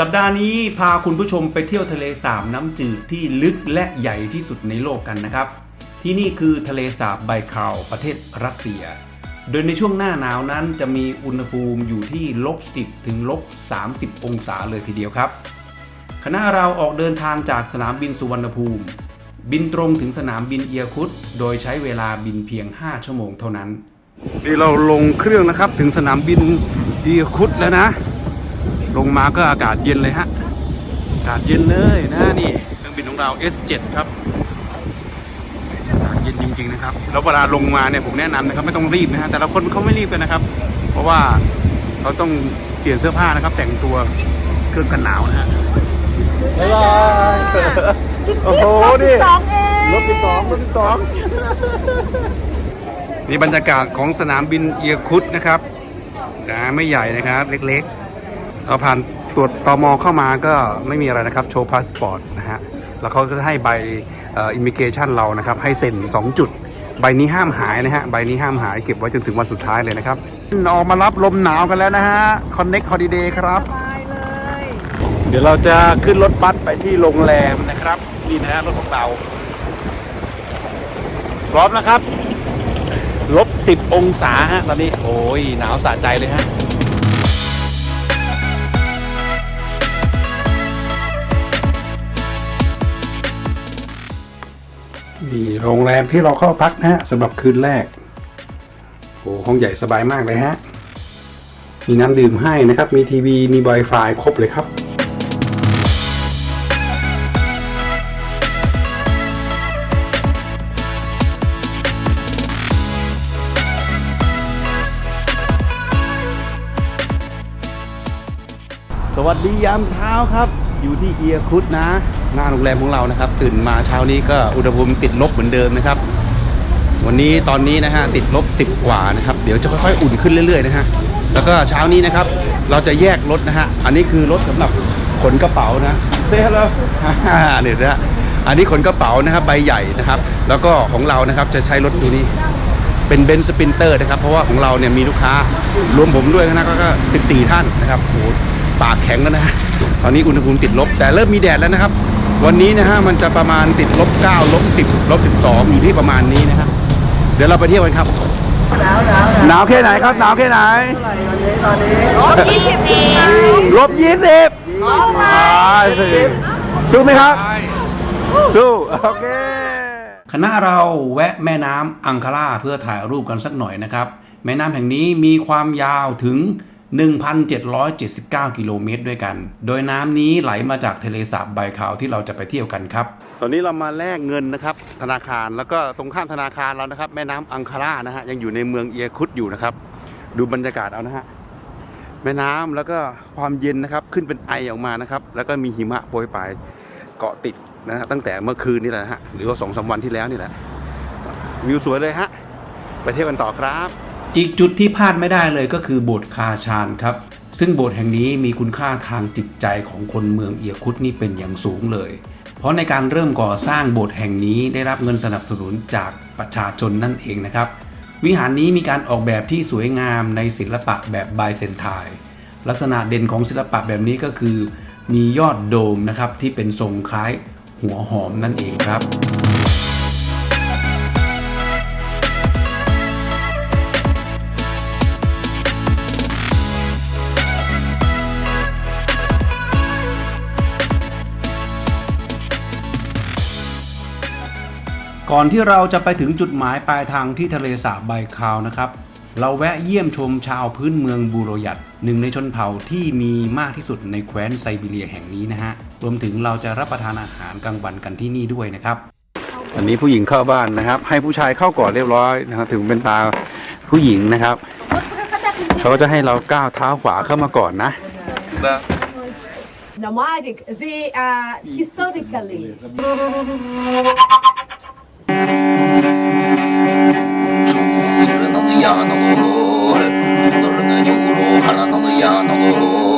สัปดาห์นี้พาคุณผู้ชมไปเที่ยวทะเลสาบน้ำจืดที่ลึกและใหญ่ที่สุดในโลกกันนะครับ ที่นี่คือทะเลสาบไบคาวประเทศรัสเซีย โดยในช่วงหน้าหนาวนั้นจะมีอุณหภูมิอยู่ที่ลบ10ถึงลบ30 องศาเลยทีเดียวครับ คณะเราออกเดินทางจากสนามบินสุวรรณภูมิ บินตรงถึงสนามบินเอียคุตโดยใช้เวลาบินเพียง 5 ชั่วโมงเท่านั้นนี่เราลงเครื่องนะครับถึงสนามบินเอียคุตแล้วนะ ลงมาก็อากาศเย็นเลยฮะ อากาศเย็นเลยนะนี่เครื่องบินของเรา S7 ครับอากาศเย็นจริง ๆ นะครับ แล้วเวลาลงมาเนี่ยผมแนะนำนะครับไม่ต้องรีบนะฮะแต่ละคนเขาไม่รีบกันนะครับ เพราะว่าเขาต้องเปลี่ยนเสื้อผ้านะครับ แต่งตัวเครื่องกันหนาวนะฮะบ๊ายบายจิ๊บโอ้จิ๊บโหรถนี่ที่สองเองรถที่สองรถที่สองนี่บรรยากาศของสนามบินเอียคุตนะครับนะไม่ใหญ่นะครับ เล็กๆ เราผ่านตรวจตอมเข้ามาก็ไม่มีอะไรนะครับ โชว์พาสปอร์ตนะฮะ แล้วเขาก็จะให้ใบอิมิเกชันเรานะครับ ให้เซ็น 2 จุด ใบนี้ห้ามหายนะฮะ ใบนี้ห้ามหายเก็บไว้จนถึงวันสุดท้ายเลยนะครับ ออกมารับลมหนาวกันแล้วนะฮะ Connect Holiday ครับ เดี๋ยวเราจะขึ้นรถบัสไปที่โรงแรมนะครับ นี่นะฮะรถของเรา พร้อมนะครับลบสิบองศาฮะตอนนี้ โอ้ยหนาวสะใจเลยฮะ นี่โรงแรมที่เราเข้าพักนะฮะสำหรับคืนแรกโอ้ห้องใหญ่สบายมากเลยฮะ มีน้ำดื่มให้นะครับ มีทีวี มี Wi-Fi ครบเลยครับสวัสดียามเช้าครับ อยู่ที่เอียคุดนะ หน้าโรงแรมของเรานะครับ ตื่นมาเช้านี้ก็อุณหภูมิติดลบเหมือนเดิมนะครับ วันนี้ตอนนี้นะฮะติดลบ 10 กว่านะครับ เดี๋ยวจะค่อยๆ อุ่นขึ้นเรื่อยๆนะฮะแล้วก็เช้านี้นะครับ เราจะแยกรถนะฮะอันนี้คือรถสำหรับขนกระเป๋านะเซ่แล้วเนี่ยนะฮะอันนี้ขนกระเป๋านะครับใบใหญ่นะครับ แล้วก็ของเรานะครับจะใช้รถดูนี่เป็นเบนซ์สปินเตอร์นะครับ เพราะว่าของเราเนี่ยมีลูกค้ารวมผมด้วยนะก็ 14 ท่านนะครับโอ้โหปากแข็งแล้วนะฮะตอนนี้อุณหภูมิติดลบ แต่เริ่มมีแดดแล้วนะครับ วันนี้นะฮะมันจะประมาณติดลบ9ลบ10ลบ12อยู่ที่ประมาณนี้นะฮะเดี๋ยวเราไปเที่ยวกันครับหนาวหนาวหนาวแค่ไหนครับหนาวแค่ไหนวันนี้ตอนนี้รถยี่สิบเองลบยี่สิบสู้ไหมครับสู้โอเคคณะเราแวะแม่น้ำอังคาราเพื่อถ่ายรูปกันสักหน่อยนะครับ แม่น้ำแห่งนี้มีความยาวถึง 1,779 กิโลเมตรด้วยกัน โดยน้ำนี้ไหลมาจากทะเลสาบไบคาวที่เราจะไปเที่ยวกันครับ ตอนนี้เรามาแลกเงินนะครับ ธนาคารแล้วก็ตรงข้ามธนาคารเรานะครับ แม่น้ำอังคารานะฮะยังอยู่ในเมืองเอียคุดอยู่นะครับ ดูบรรยากาศเอานะฮะแม่น้ำแล้วก็ความเย็นนะครับขึ้นเป็นไอออกมานะครับ แล้วก็มีหิมะโปรยปลายเกาะติดนะฮะตั้งแต่เมื่อคืนนี่แหละนะฮะหรือว่าสองสามวันที่แล้วนี่แหละวิวสวยเลยฮะไปเที่ยวกันต่อครับ อีกจุดที่พลาดไม่ได้เลยก็คือโบสถ์คาชานครับ ซึ่งโบสถ์แห่งนี้มีคุณค่าทางจิตใจของคนเมืองเอียคุดนี่เป็นอย่างสูงเลย เพราะในการเริ่มก่อสร้างโบสถ์แห่งนี้ได้รับเงินสนับสนุนจากประชาชนนั่นเองนะครับ วิหารนี้มีการออกแบบที่สวยงามในศิลปะแบบไบเซนไทน์ลักษณะเด่นของศิลปะแบบนี้ก็คือ มียอดโดมนะครับที่เป็นทรงคล้ายหัวหอมนั่นเองครับ ก่อนที่เราจะไปถึงจุดหมายปลายทางที่ทะเลสาบไบคาวนะครับ เราแวะเยี่ยมชมชาวพื้นเมืองบูโรยัตหนึ่งในชนเผ่าที่มีมากที่สุดในแคว้นไซบีเรียแห่งนี้นะฮะ รวมถึงเราจะรับประทานอาหารกลางวันกันที่นี่ด้วยนะครับ อันนี้ผู้หญิงเข้าบ้านนะครับ ให้ผู้ชายเข้าก่อนเรียบร้อยนะครับถึงเป็นตาผู้หญิงนะครับเขาก็จะให้เราก้าวเท้าขวาเข้ามาก่อนนะ Nomadic they are historically 주르는 양으로 흐르는 유로 하나는 양으로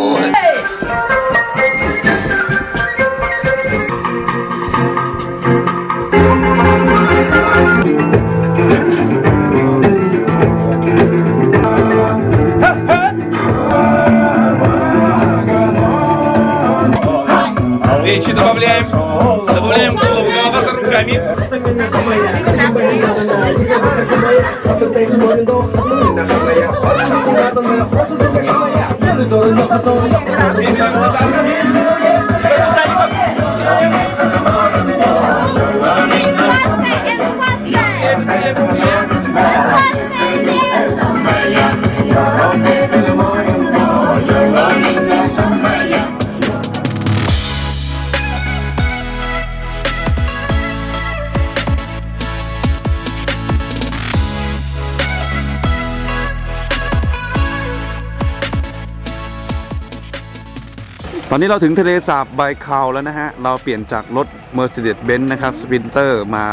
อนนี้เราถึงทะเลสาบไบคาวแล้วนะฮะ เราเปลี่ยนจากรถ Mercedes-Benz นะครับ Sprinter มา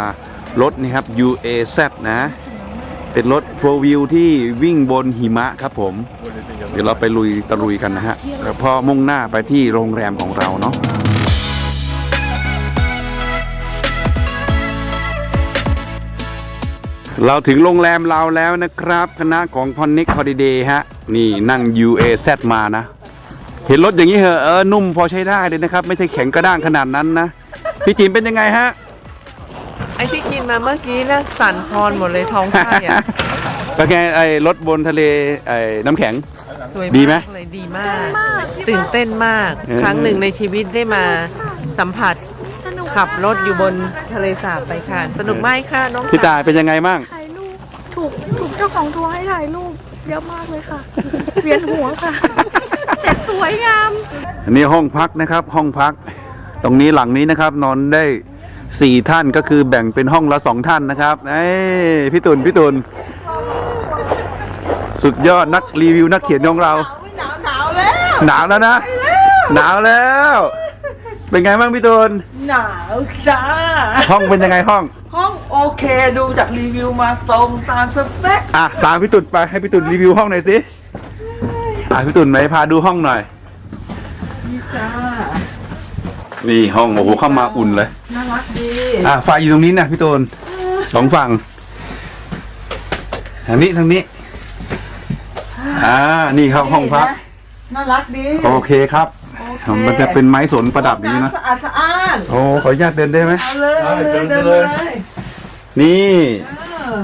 รถนี่ครับ UAZ นะ เป็นรถ4 wheel ที่วิ่งบนหิมะครับผม เดี๋ยวเราไปลุยตะลุยกันนะฮะ แล้วพอมุ่งหน้าไปที่โรงแรมของเราเนาะเราถึงโรงแรมเราแล้วนะครับ คณะของ Connect Holiday ฮะ นี่นั่ง UAZ มานะ เห็นรถอย่างนี้เหอะเออนุ่มพอใช้ได้เลยนะครับ ไม่ใช่แข็งกระด้างขนาดนั้นนะพี่จิมเป็นยังไงฮะไอที่กินมาเมื่อกี้นะสั่นคลอนหมดเลยท้องไส้อะเป็นไงไอ้รถบนทะเลไอ้น้ำแข็ง สวยดีไหม มากเลยดีมาก ตื่นเต้นมากเออครั้งหนึ่งในชีวิตได้มาสัมผัสขับรถอยู่บนทะเลสาบไปค่ะ สนุกไหมค่ะน้องพี่ตายเป็นยังไงบ้าง ถ่ายรูปถูกถูกเจ้าของทัวร์ให้ถ่ายรูปเยอะมากเลยค่ะ เวียนหัวค่ะแต่ สวยงาม อันนี้ห้องพักนะครับ ห้องพัก ตรงนี้หลังนี้นะครับ นอนได้สี่ท่านก็คือแบ่งเป็นห้องละสองท่านนะครับเอ้ยพี่ตุลพี่ตุลสุดยอดนักรีวิวนักเขียนของเรา หนาวหนาวแล้ว หนาวแล้วนะ หนาวแล้ว เป็นไงบ้างพี่ตุลหนาวจ้า ห้องเป็นยังไงห้อง ห้องโอเคดูจากรีวิวมาตรงตามสเปคอะตามพี่ตุลไปให้พี่ตุลรีวิวห้องหน่อยสิ อะพี่ตุลไหนพาดูห้องหน่อย นี่จ้า นี่ห้องโอ้โหเข้ามาอุ่นเลย น่ารักดีอะไฟอยู่ตรงนี้นะพี่ตูนสองฝั่งทางนี้ทางนี้ อ่า นี่ครับห้องพัก น่ารักดีโอเคครับโอเคมันจะเป็นไม้สนประดับอย่างนี้นะสะอาดสะอ้านโอ้ขออนุญาตเดินได้ไหมเอาเลยเอาเลยเดิเดินนไปเลเลยยนี่ เออ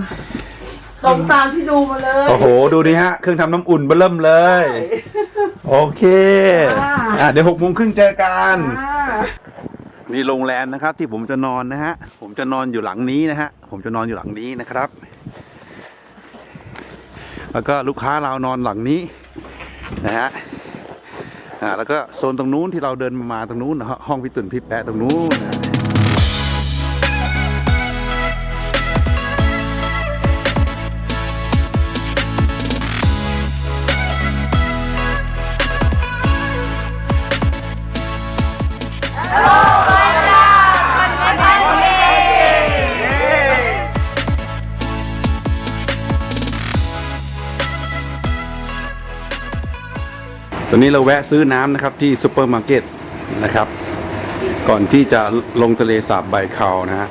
ตรงตามที่ดูมาเลย โอ้โห ดูนี่ฮะ เครื่องทำน้ำอุ่นเบอเริ่มเลย โอเคอะเดี๋ยวหกโมงครึ่งเจอกัน อ่านี่โรงแรมนะครับที่ผมจะนอนนะฮะ ผมจะนอนอยู่หลังนี้นะฮะ ผมจะนอนอยู่หลังนี้นะครับ แล้วก็ลูกค้าเรานอนหลังนี้นะฮะ อ่าแล้วก็โซนตรงนู้นที่เราเดินมามาตรงนู้นนะฮะห้องพี่ตุ่นพี่แปะตรงนู้นนะ ตอนนี้เราแวะซื้อน้ำนะครับที่ซูเปอร์มาร์เก็ตนะครับ ก่อนที่จะลงทะเลสาบใบเขานะฮะ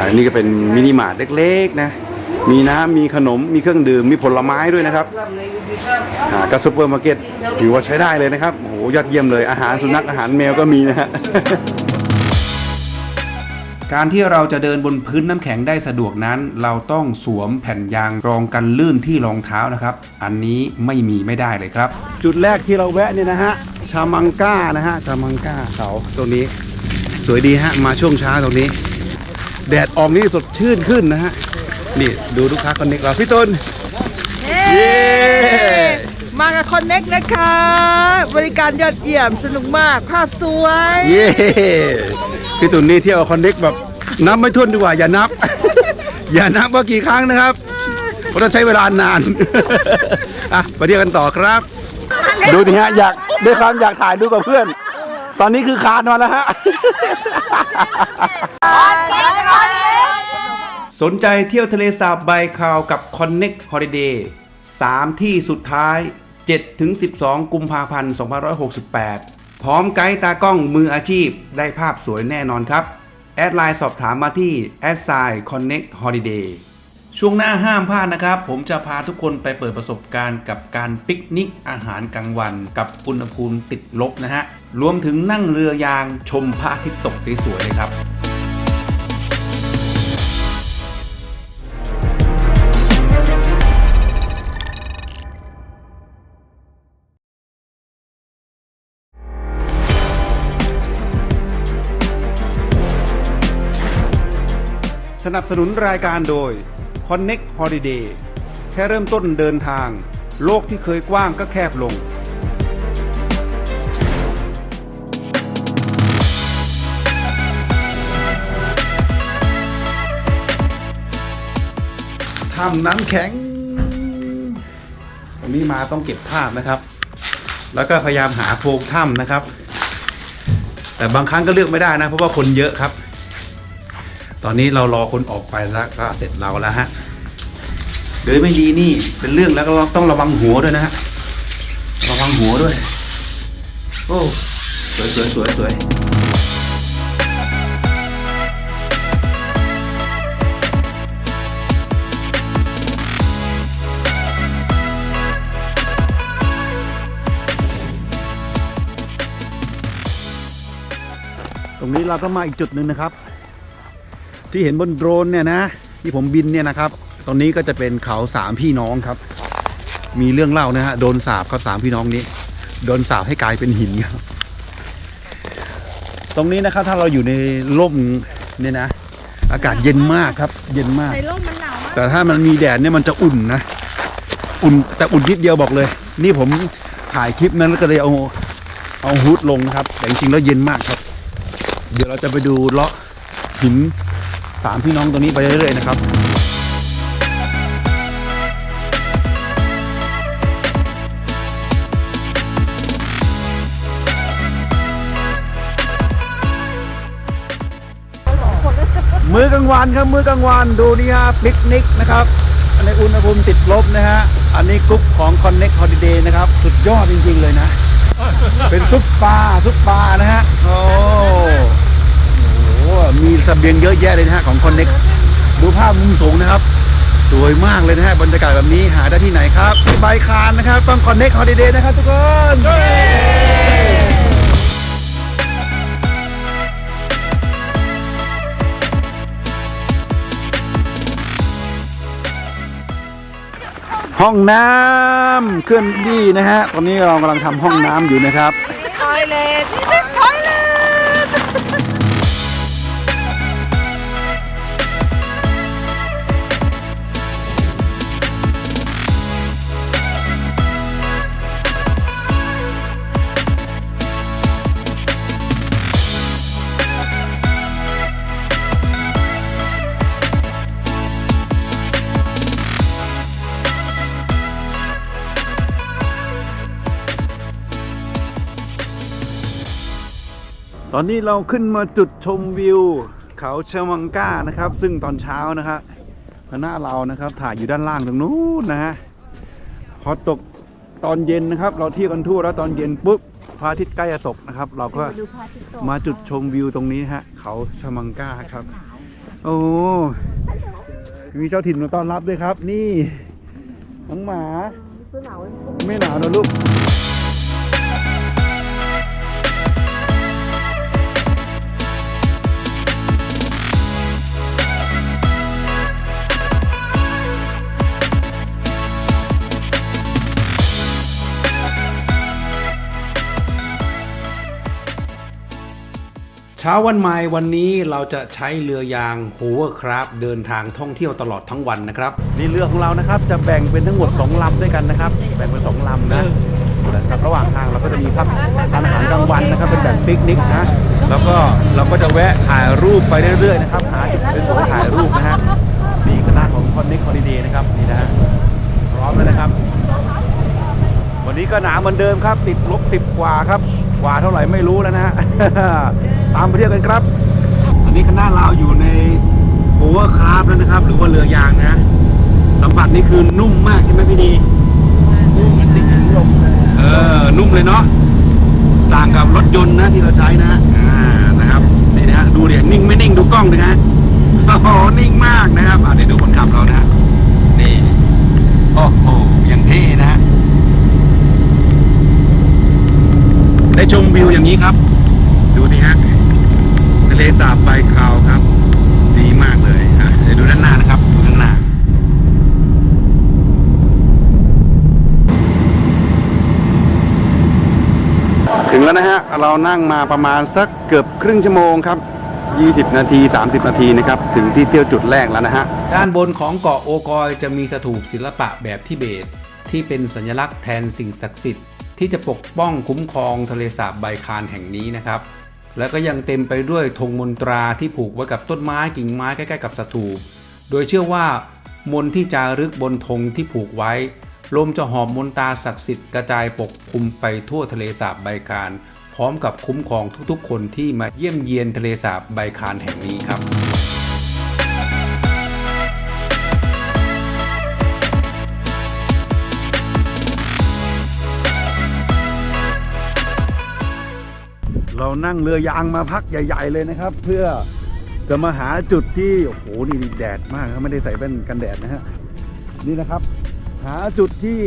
อันนี้ก็เป็นมินิมาร์ทเล็กๆนะ มีน้ำมีขนมมีเครื่องดื่มมีผลไม้ด้วยนะครับอ่าก็ซูเปอร์มาร์เก็ตถือว่าใช้ได้เลยนะครับโอ้โหยอดเยี่ยมเลยอาหารสุนัขอาหารแมวก็มีนะฮะ การที่เราจะเดินบนพื้นน้ำแข็งได้สะดวกนั้น เราต้องสวมแผ่นยางรองกันลื่นที่รองเท้านะครับ อันนี้ไม่มีไม่ได้เลยครับ จุดแรกที่เราแวะเนี่ยนะฮะชามังก้านะฮะชามังก้าเขาตรงนี้ สวยดีฮะมาช่วงเช้าตรงนี้ แดดออกนี่สดชื่นขึ้นนะฮะนี่ดูลูกค้าคนนี้เราพี่ตุลเย้มากับคอนเน็กนะคะ บริการยอดเยี่ยมสนุกมากภาพสวย เย้ พี่ตุลนี่เที่ยวคอนเน็กแบบนับไม่ถ้วนดีกว่า อย่านับ อย่านับว่ากี่ครั้งนะครับ เพราะต้องใช้เวลานาน อะไปเที่ยวกันต่อครับ ดูดิฮะอยากด้วยความอยากถ่ายดูกับเพื่อน ตอนนี้คือคานมาแล้วฮะ สนใจเที่ยวทะเลสาบใบคาวกับ Connect Holiday 3 ที่สุดท้าย 7-12 กุมภาพันธ์ 2568 พร้อมไกด์ตากล้องมืออาชีพได้ภาพสวยแน่นอนครับ แอดไลน์สอบถามมาที่ a d s i Connect Holiday ช่วงหน้าห้ามพลาดนะครับ ผมจะพาทุกคนไปเปิดประสบการณ์กับการปิกนิกอาหารกลางวัน กับอุณหภูมิติดลบนะฮะ รวมถึงนั่งเรือยางชมพระอาทิตย์ตกสวยๆเลยครับ นับสนุนรายการโดย Connect Holiday แค่เริ่มต้นเดินทาง โลกที่เคยกว้างก็แคบลงถ้ำน้ำแข็งตรงนี้มาต้องเก็บภาพนะครับ แล้วก็พยายามหาโพรงถ้ำนะครับ แต่บางครั้งก็เลือกไม่ได้นะ เพราะว่าคนเยอะครับ ตอนนี้เรารอคนออกไปแล้วก็เสร็จเราแล้วฮะเดินไม่ดีนี่เป็นเรื่องแล้วก็ต้องระวังหัวด้วยนะฮะระวังหัวด้วย โอ้สวยสวยสวยสวยตรงนี้เราก็มาอีกจุดหนึ่งนะครับ ที่เห็นบนโดรนเนี่ยนะ ที่ผมบินเนี่ยนะครับ ตรงนี้ก็จะเป็นเขาสามพี่น้องครับ มีเรื่องเล่านะฮะโดนสาบครับสามพี่น้องนี้โดนสาบให้กลายเป็นหินครับตรงนี้นะครับถ้าเราอยู่ในร่มเนี่ยนะ อากาศเย็นมากครับ เย็นมาก ในร่มมันหนาวมากแต่ถ้ามันมีแดดเนี่ยมันจะอุ่นนะอุ่นแต่อุ่นนิดเดียวบอกเลย นี่ผมถ่ายคลิปนั้นแล้วก็เลยเอาเอาฮูดลงนะครับ แต่จริงๆแล้วเย็นมากครับ เดี๋ยวเราจะไปดูเลาะหิน สามพี่น้องตรงนี้ไปเรื่อยๆนะครับมื้อกลางวันครับมื้อกลางวันดูนี่ฮะปิกนิกนะครับในอุณหภูมิติดลบนะฮะอันนี้กรุ๊ปของ Connect Holiday นะครับ สุดยอดจริงๆเลยนะ เป็นซุปปลาซุปปลานะฮะโอ้ โหมีเสบียงเยอะแยะเลยนะฮะของ Connect ดูภาพมุมสูงนะครับ สวยมากเลยนะฮะบรรยากาศแบบนี้หาได้ที่ไหนครับที่ใบคานนะครับ ต้อง Connect Holiday นะครับทุกคนห้องน้ำเคลื่อนที่นะฮะ ตอนนี้เรากำลังทำห้องน้ำอยู่นะครับ toilet this is toilet อนนี้เราขึ้นมาจุดชมวิว เขาเชมังก้านะครับ ซึ่งตอนเช้านะครับคณะเรานะครับถ่ายอยู่ด้านล่างตรงนู้นนะฮะพอตกตอนเย็นนะครับ เราเที่ยวกันทั่วแล้วตอนเย็นปุ๊บพระอาทิตย์ใกล้จะตกนะครับ เราก็มาจุดชมวิวตรงนี้ฮะ เขาเชมังก้าครับ โอ้มีเจ้าถิ่นมาต้อนรับด้วยครับ นี่น้องหมาไม่หนาวนะลูก ช้าวันใหม่วันนี้เราจะใช้เรือยางโฮเวอร์คราฟเดินทางท่องเที่ยวตลอดทั้งวันนะครับ นี่เรือของเรานะครับจะแบ่งเป็นทั้งหมด 2 ลำด้วยกันนะครับ แบ่งเป็น 2 ลำนะนะครับระหว่างทางเราก็จะมีพักทานอาหารกลางวันนะครับเป็นแบบปิกนิกนะแล้วก็เราก็จะแวะถ่ายรูปไปเรื่อยๆนะครับหาจุดสวยๆถ่ายรูปนะฮะนี่คณะของ Connect Holiday นะครับนี่นะฮะพร้อมแล้วนะครับ วันนี้ก็หนาวเหมือนเดิมครับติดลบสิบกว่าครับกว่าเท่าไหร่ไม่รู้แล้วนะฮะ ตามไปเที่ยวกันครับ ตอนนี้คณะเราอยู่ในโอเวอร์คราฟแล้วนะครับ หรือว่าเรือยางนะ สัมผัสนี่คือนุ่มมากใช่ไหมพี่ดีเออ นุ่มเลยเนาะ ต่างกับรถยนต์นะที่เราใช้นะอ่านะครับ นี่นะฮะดูเดี๋ยวนิ่งไม่นิ่งดูกล้องเลยนะโอ้โหนิ่งมากนะครับอ่าเดี๋ยวดูคนขับเรานะฮะนี่ โอ้โหอย่างเท่นะฮะได้ชมวิวอย่างนี้ครับ ดูดิฮะทะ เลสาบใบคาวครับ ดีมากเลยอะเดี๋ยวดูด้านหน้านะครับ ดูข้างหน้า ถึงแล้วนะฮะ เรานั่งมาประมาณสักเกือบครึ่งชั่วโมงครับ 20 นาที 30 นาทีนะครับ ถึงที่เที่ยวจุดแรกแล้วนะฮะ ด้านบนของเกาะโอกอยจะมีสถูปศิลปะแบบทิเบต ที่เป็นสัญลักษณ์แทนสิ่งศักดิ์สิทธิ์ที่จะปกป้องคุ้มครองทะเลสาบไบคานแห่งนี้นะครับ แล้วก็ยังเต็มไปด้วยธงมนตราที่ผูกไว้กับต้นไม้กิ่งไม้ใกล้ๆกับสถูปโดยเชื่อว่ามนที่จารึกบนธงที่ผูกไว้ ลมจะหอบมนตราศักดิ์สิทธิ์กระจายปกคลุมไปทั่วทะเลสาบใบคานพพร้อมกับคุ้มครองทุกๆ คนที่มาเยี่ยมเยียนทะเลสาบใบคานแห่งนี้ครับ เรานั่งเรือยางมาพักใหญ่ ๆ เลยนะครับ เพื่อจะมาหาจุดที่โอ้โหนี่แดดมากครับไม่ได้ใส่แว่นกันแดดนะฮะนี่นะครับ หาจุดที่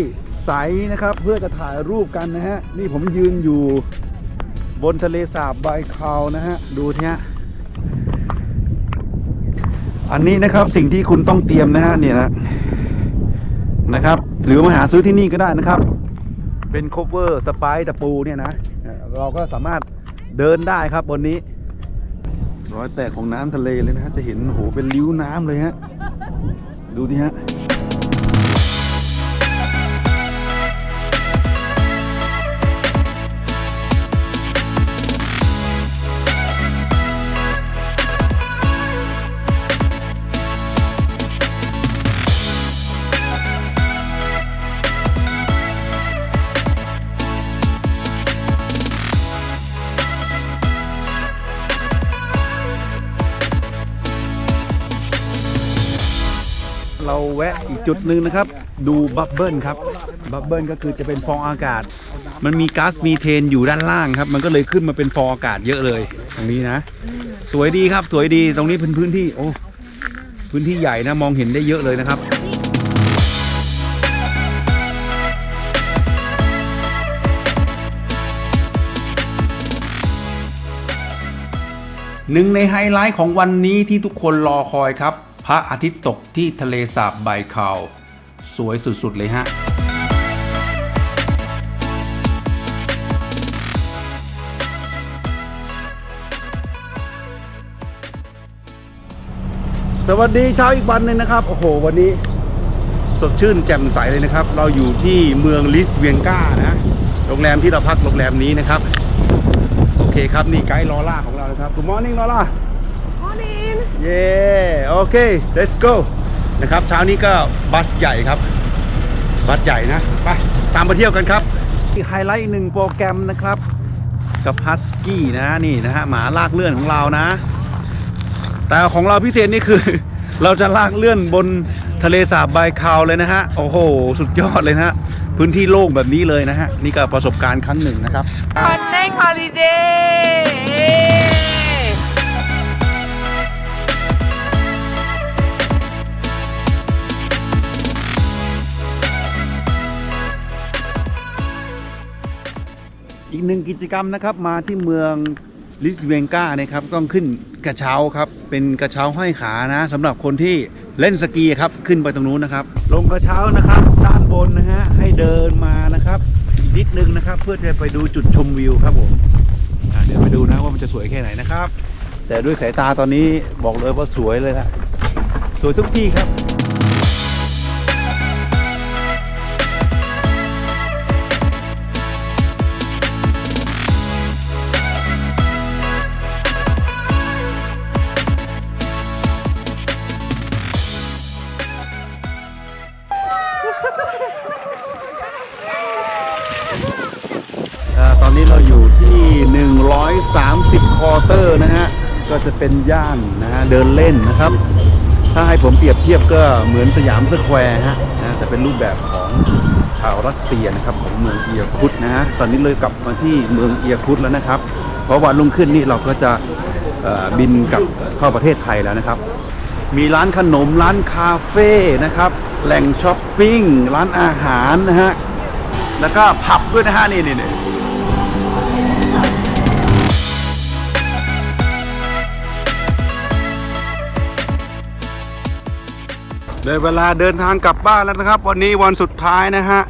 ใสนะครับ เพื่อจะถ่ายรูปกันนะฮะนี่ผมยืนอยู่บนทะเลสาบไบคาวนะฮะดูทีฮะอันนี้นะครับสิ่งที่คุณต้องเตรียมนะฮะเนี่ยนะนะครับ หรือมาหาซื้อที่นี่ก็ได้นะครับ เป็นโคเวอร์สไปตะปูเนี่ยนะเราก็สามารถ เดินได้ครับบนนี้ รอยแตกของน้ำทะเลเลยนะฮะจะเห็นโอ้โหเป็นริ้วน้ำเลยฮะดูดิฮะ จุดหนึ่งนะครับ ดูบับเบิลครับบับเบิลก็คือจะเป็นฟองอากาศ มันมีก๊าซมีเทนอยู่ด้านล่างครับ มันก็เลยขึ้นมาเป็นฟองอากาศเยอะเลย ตรงนี้นะ สวยดีครับสวยดีตรงนี้เป็นพื้นที่โอ้พื้นที่ใหญ่นะมองเห็นได้เยอะเลยนะครับหนึ่งในไฮไลท์ของวันนี้ที่ทุกคนรอคอยครับ พระอาทิตย์ตกที่ทะเลสาบไบคาว สวยสุด ๆ เลยฮะ สวัสดีเช้าอีกวันหนึ่งนะครับ โอ้โห วันนี้สดชื่นแจ่มใสเลยนะครับ เราอยู่ที่เมืองลิสเวียงกานะโรงแรมที่เราพักโรงแรมนี้นะครับ โอเคครับ นี่ไกด์ลอล่าของเรานะครับ Good morning ลอล่า เย้โอเค let's go นะครับเช้านี้ก็บัสใหญ่ครับ บัสใหญ่นะไปตามมาเที่ยวกันครับไฮไลท์หนึ่งโปรแกรมนะครับ กับฮัสกี้นะนี่นะฮะหมาลากเลื่อนของเรานะ แต่ของเราพิเศษนี่คือ เราจะลากเลื่อนบนทะเลสาบไบคาวเลยนะฮะโอ้โห สุดยอดเลยนะฮะพื้นที่โล่งแบบนี้เลยนะฮะ นี่ก็ประสบการณ์ครั้งหนึ่งนะครับคอนเน c ฮอลิเดย์ อีกหนึ่งกิจกรรมนะครับมาที่เมืองลิสเวงกานะครับต้องขึ้นกระเช้าครับเป็นกระเช้าห้อยขานะสำหรับคนที่เล่นสกีครับขึ้นไปตรงนู้นนะครับ ลงกระเช้านะครับด้านบนนะฮะให้เดินมานะครับอีกนิดนึงนะครับ เพื่อจะไปดูจุดชมวิวครับผมเดี๋ยวไปดูนะว่ามันจะสวยแค่ไหนนะครับ แต่ด้วยสายตาตอนนี้บอกเลยว่าสวยเลยละสวยทุกที่ครับ ตอร์นะฮะ ก็จะเป็นย่านนะฮะเดินเล่นนะครับ ถ้าให้ผมเปรียบเทียบก็เหมือนสยามสแควร์ฮะนะแต่เป็นรูปแบบของชาวรัสเซียนะครับของเมืองเอียคุตนะฮะ ตอนนี้เลยกลับมาที่เมืองเอียคุตแล้วนะครับ เพราะวันรุ่งขึ้นนี่เราก็จะบินกลับเข้าประเทศไทยแล้วนะครับ มีร้านขนมร้านคาเฟ่นะครับ แหล่งช้อปปิ้งร้านอาหารนะฮะ แล้วก็ผับด้วยนะฮะนี่นี่นี่ ได้เวลาเดินทางกลับบ้านแล้วนะครับ วันนี้วันสุดท้ายนะฮะ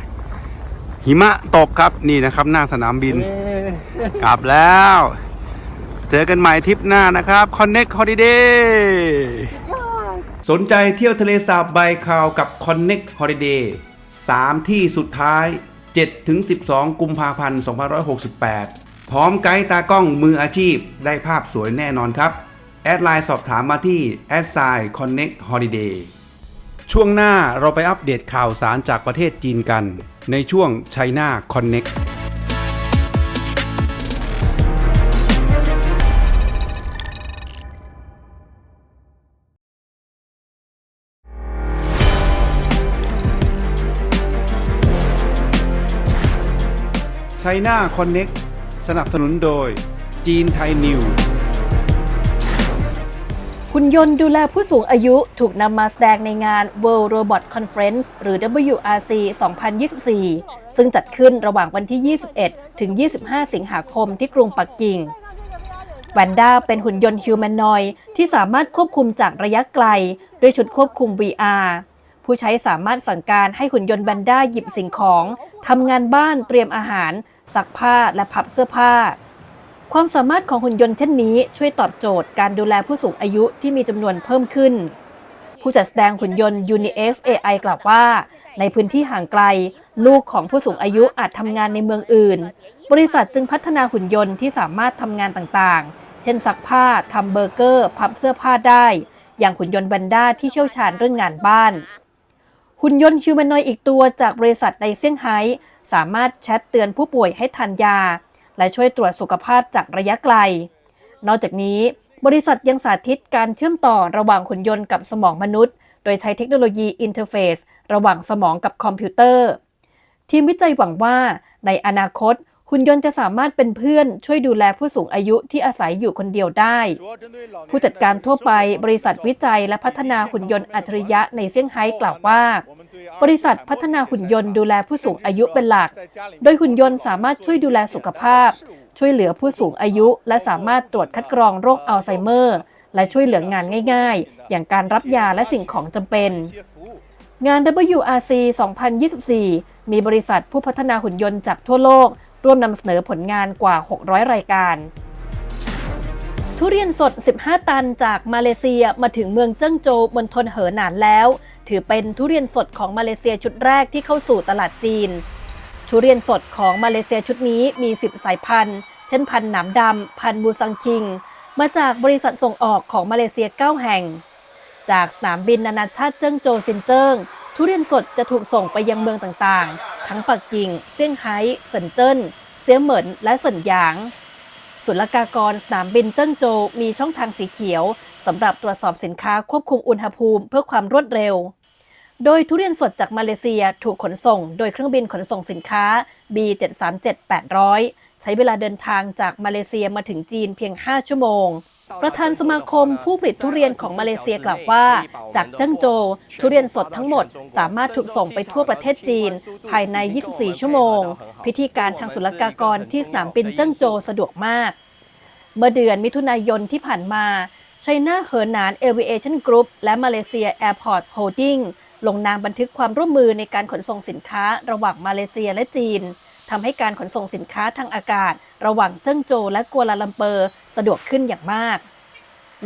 หิมะตกครับนี่นะครับ หน้าสนามบิน กลับแล้ว เจอกันใหม่ทริปหน้านะครับ Connect Holiday สนใจเที่ยวทะเลสาบไบคาวกับ Connect Holiday 3 ที่สุดท้าย 7-12 กุมภาพันธ์ 2568 พร้อมไกด์ตากล้องมืออาชีพได้ภาพสวยแน่นอนครับ แอดไลน์สอบถามมาที่ a d s i g n Connect Holiday ช่วงหน้าเราไปอัปเดตข่าวสารจากประเทศจีนกัน ในช่วง China Connect ไชน่าคอนเน็กสนับสนุนโดยจีนไทยนิว หุ่นยนต์ดูแลผู้สูงอายุถูกนำมาแสดงในงาน World Robot Conference หรือ WRC 2024 ซึ่งจัดขึ้นระหว่างวันที่ 21 ถึง 25 สิงหาคมที่กรุงปักกิ่งแวนด้าเป็นหุ่นยนต์ฮิวแมนนอยที่สามารถควบคุมจากระยะไกล ด้วยชุดควบคุม VR ผู้ใช้สามารถสั่งการให้หุ่นยนต์แวนด้าหยิบสิ่งของทำงานบ้านเตรียมอาหาร ซักผ้าและพับเสื้อผ้า ความสามารถของหุ่นยนต์เช่นนี้ช่วยตอบโจทย์การดูแลผู้สูงอายุที่มีจำนวนเพิ่มขึ้น ผู้จัดแสดงหุ่นยนต์ UniX AI กล่าวว่า ในพื้นที่ห่างไกล ลูกของผู้สูงอายุอาจทำงานในเมืองอื่น บริษัทจึงพัฒนาหุ่นยนต์ที่สามารถทำงานต่างๆ เช่นซักผ้าทำเบอร์เกอร์พับเสื้อผ้าได้ อย่างหุ่นยนต์แวนด้าที่เชี่ยวชาญเรื่องงานบ้าน หุ่นยนต์ฮิวแมนนอยอีกตัวจากบริษัทในเซี่ยงไฮ้สามารถแชทเตือนผู้ป่วยให้ทานยา และช่วยตรวจสุขภาพจากระยะไกล นอกจากนี้บริษัทยังสาธิตการเชื่อมต่อระหว่างหุ่นยนต์กับสมองมนุษย์ โดยใช้เทคโนโลยีอินเทอร์เฟซระหว่างสมองกับคอมพิวเตอร์ ทีมวิจัยหวังว่าในอนาคต หุ่นยนต์จะสามารถเป็นเพื่อนช่วยดูแลผู้สูงอายุที่อาศัยอยู่คนเดียวได้ ผู้จัดการทั่วไปบริษัทวิจัยและพัฒนาหุ่นยนต์อัจฉริยะในเซี่ยงไฮ้กล่าวว่า บริษัทพัฒนาหุ่นยนต์ดูแลผู้สูงอายุเป็นหลัก โดยหุ่นยนต์สามารถช่วยดูแลสุขภาพ ช่วยเหลือผู้สูงอายุ และสามารถตรวจคัดกรองโรคอัลไซเมอร์ และช่วยเหลืองานง่าย ๆ อย่างการรับยาและสิ่งของจำเป็นงาน WRC 2024 มีบริษัทผู้พัฒนาหุ่นยนต์จากทั่วโลก ร่วมนำเสนอผลงานกว่า 600 รายการ ทุเรียนสด 15 ตันจากมาเลเซียมาถึงเมืองเจิ้งโจวมณฑลเหอหนานแล้ว ถือเป็นทุเรียนสดของมาเลเซียชุดแรกที่เข้าสู่ตลาดจีน ทุเรียนสดของมาเลเซียชุดนี้มี 10 สายพันธุ์ เช่นพันธุ์หนามดำพันธุ์บูซังคิง มาจากบริษัทส่งออกของมาเลเซีย 9 แห่ง จากสนามบินนานาชาติเจิ้งโจวซินเจิ้ง ทุเรียนสดจะถูกส่งไปยังเมืองต่างๆ ทั้งปักกิ่ง เซี่ยงไฮ้เซินเจิ้น เซียเหมิน และเซินหยาง ศุลกากรสนามบินเจิ้งโจวมีช่องทางสีเขียวสำหรับตรวจสอบสินค้าควบคุมอุณหภูมิเพื่อความรวดเร็ว โดยทุเรียนสดจากมาเลเซียถูกขนส่ง โดยเครื่องบินขนส่งสินค้า B737-800 ใช้เวลาเดินทางจากมาเลเซียมาถึงจีนเพียง 5 ชั่วโมง ประธานสมาคมผู้ผลิตทุเรียนของมาเลเซียกล่าวว่า จากเจิ้งโจวทุเรียนสดทั้งหมดสามารถถูกส่งไปทั่วประเทศจีน ภายใน 24 ชั่วโมง พิธีการทางศุลกากรที่สนามบินเจิ้งโจวสะดวกมาก เมื่อเดือนมิถุนายนที่ผ่านมา China เหอหนาน Aviation Group และมาเลเซีย Airport Holding ลงนามบันทึกความร่วมมือในการขนส่งสินค้าระหว่างมาเลเซียและจีนทำให้การขนส่งสินค้าทางอากาศ ระหว่างเจิ้งโจวและกัวลาลัมเปอร์สะดวกขึ้นอย่างมาก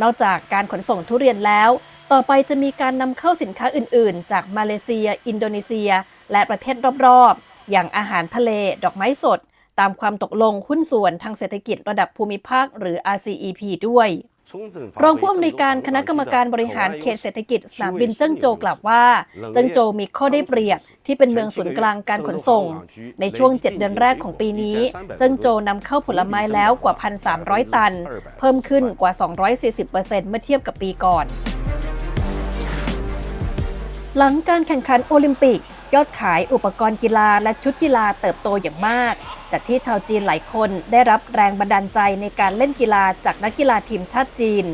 นอกจากการขนส่งทุเรียนแล้ว ต่อไปจะมีการนำเข้าสินค้าอื่น ๆ จากมาเลเซีย อินโดนีเซีย และประเทศรอบ ๆ อย่างอาหารทะเล ดอกไม้สด ตามความตกลงหุ้นส่วนทางเศรษฐกิจระดับภูมิภาคหรือ RCEP ด้วย รองผู้อำนวยการคณะกรรมการบริหารเขตเศรษฐกิจสนามบินเจิ้งโจกล่าวว่า เจิ้งโจมีข้อได้เปรียบที่เป็นเมืองศูนย์กลางการขนส่ง ในช่วง 7 เดือนแรกของปีนี้ เจิ้งโจนำเข้าผลไม้แล้วกว่า 1,300 ตัน เพิ่มขึ้นกว่า 240%เมื่อเทียบกับปีก่อน หลังการแข่งขันโอลิมปิก ยอดขายอุปกรณ์กีฬาและชุดกีฬาเติบโตอย่างมาก จากที่ชาวจีนหลายคนได้รับแรงบันดาลใจในการเล่นกีฬาจากนักกีฬาทีมชาติจีน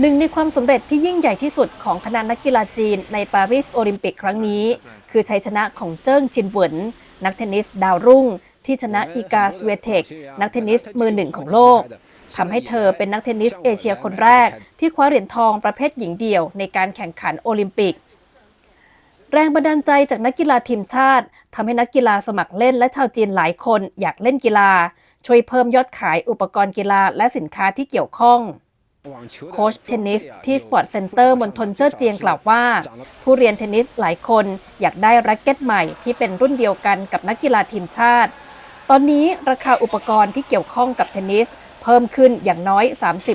หนึ่งในความสำเร็จที่ยิ่งใหญ่ที่สุดของคณะนักกีฬาจีนในปารีสโอลิมปิกครั้งนี้ คือชัยชนะของเจิ้งจินเหวินนักเทนนิสดาวรุ่ง ที่ชนะอีกาสเวเทคนักเทนนิสมือหนึ่งของโลกทำให้เธอเป็นนักเทนนิสเอเชียคนแรก ที่คว้าเหรียญทองประเภทหญิงเดี่ยวในการแข่งขันโอลิมปิก แรงบันดาลใจจากนักกีฬาทีมชาติทำให้นักกีฬาสมัครเล่นและชาวจีนหลายคนอยากเล่นกีฬา ช่วยเพิ่มยอดขายอุปกรณ์กีฬาและสินค้าที่เกี่ยวข้องโค้ชเทนนิสที่สปอร์ตเซ็นเตอร์มณฑลเจ้อเจียงกล่าวว่า ผู้เรียนเทนนิสหลายคนอยากได้แร็กเก็ตใหม่ที่เป็นรุ่นเดียวกันกับนักกีฬาทีมชาติ ตอนนี้ราคาอุปกรณ์ที่เกี่ยวข้องกับเทนนิส เพิ่มขึ้นอย่างน้อย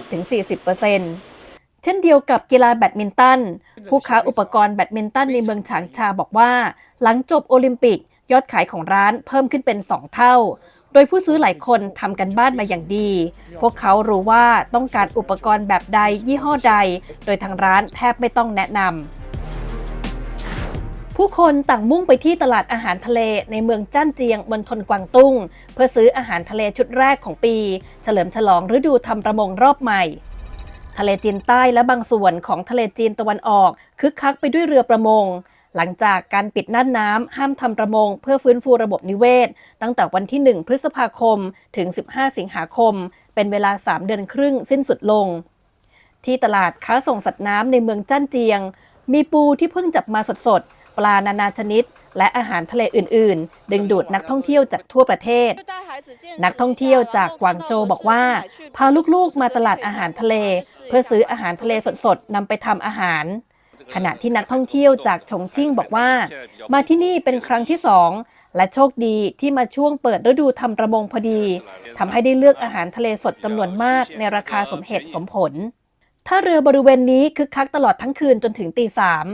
30-40%เปอร์เซ็นต์ ช่นเดียวกับกีฬาแบดมินตัน ผู้ค้าอุปกรณ์แบดมินตันในเมืองฉางชาบอกว่า หลังจบโอลิมปิก ยอดขายของร้านเพิ่มขึ้นเป็น 2 เท่า โดยผู้ซื้อหลายคนทำกันบ้านมาอย่างดี พวกเขารู้ว่าต้องการอุปกรณ์แบบใดยี่ห้อใด โดยทางร้านแทบไม่ต้องแนะนำผู้คนต่างมุ่งไปที่ตลาดอาหารทะเลในเมืองจ้านเจียงบนทนกวางตุ้ง เพื่อซื้ออาหารทะเลชุดแรกของปี เฉลิมฉลองฤดูทำประมงรอบใหม่ ทะเลจีนใต้และบางส่วนของทะเลจีนตะวันออก คึกคักไปด้วยเรือประมง หลังจากการปิดน่านน้ำห้ามทำประมง เพื่อฟื้นฟูระบบนิเวศ ตั้งแต่วันที่ 1 พฤษภาคมถึง 15 สิงหาคม เป็นเวลา 3 เดือนครึ่งสิ้นสุดลง ที่ตลาดค้าส่งสัตว์น้ำในเมืองจ้านเจียง มีปูที่เพิ่งจับมาสดๆ ปลานานาชนิด และอาหารทะเลอื่น ๆ ดึงดูดนักท่องเที่ยวจากทั่วประเทศ นักท่องเที่ยวจากกวางโจวบอกว่า พาลูก ๆ มาตลาดอาหารทะเล เพื่อซื้ออาหารทะเลสด ๆนำไปทำอาหาร ขณะที่นักท่องเที่ยวจากฉงชิ่งบอกว่า มาที่นี่เป็นครั้งที่สองและโชคดีที่มาช่วงเปิดฤดูทำประมงพอดีทำให้ได้เลือกอาหารทะเลสดจำนวนมากในราคาสมเหตุสมผล ถ้าเรือบริเวณนี้คึกคักตลอดทั้งคืนจนถึงตีสาม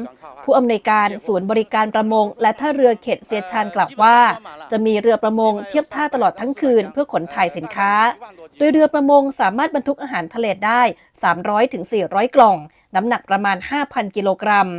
ผู้อำนวยการศูนย์บริการประมง และท่าเรือเขตเซียชานกล่าวว่า จะมีเรือประมงเทียบท่าตลอดทั้งคืนเพื่อขนถ่ายสินค้า โดยเรือประมงสามารถบรรทุกอาหารทะเลได้ 300-400 กล่อง น้ำหนักประมาณ 5,000 กิโลกรัม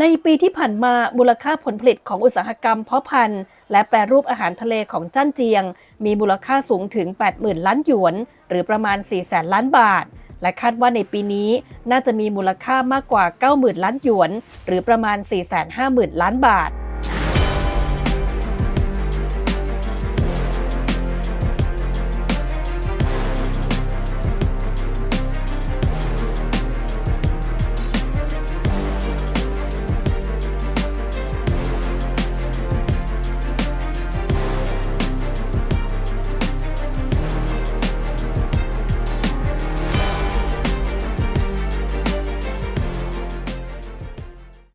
ในปีที่ผ่านมามูลค่าผลผลิตของอุตสาหกรรมเพาะพันธุ์ และแปรรูปอาหารทะเลของจ้านเจียง มีมูลค่าสูงถึง 80,000 ล้านหยวน หรือประมาณ 400,000ล้านบาท และคาดว่าในปีนี้น่าจะมีมูลค่ามากกว่า 90,000 ล้านหยวน หรือประมาณ 450,000 ล้านบาท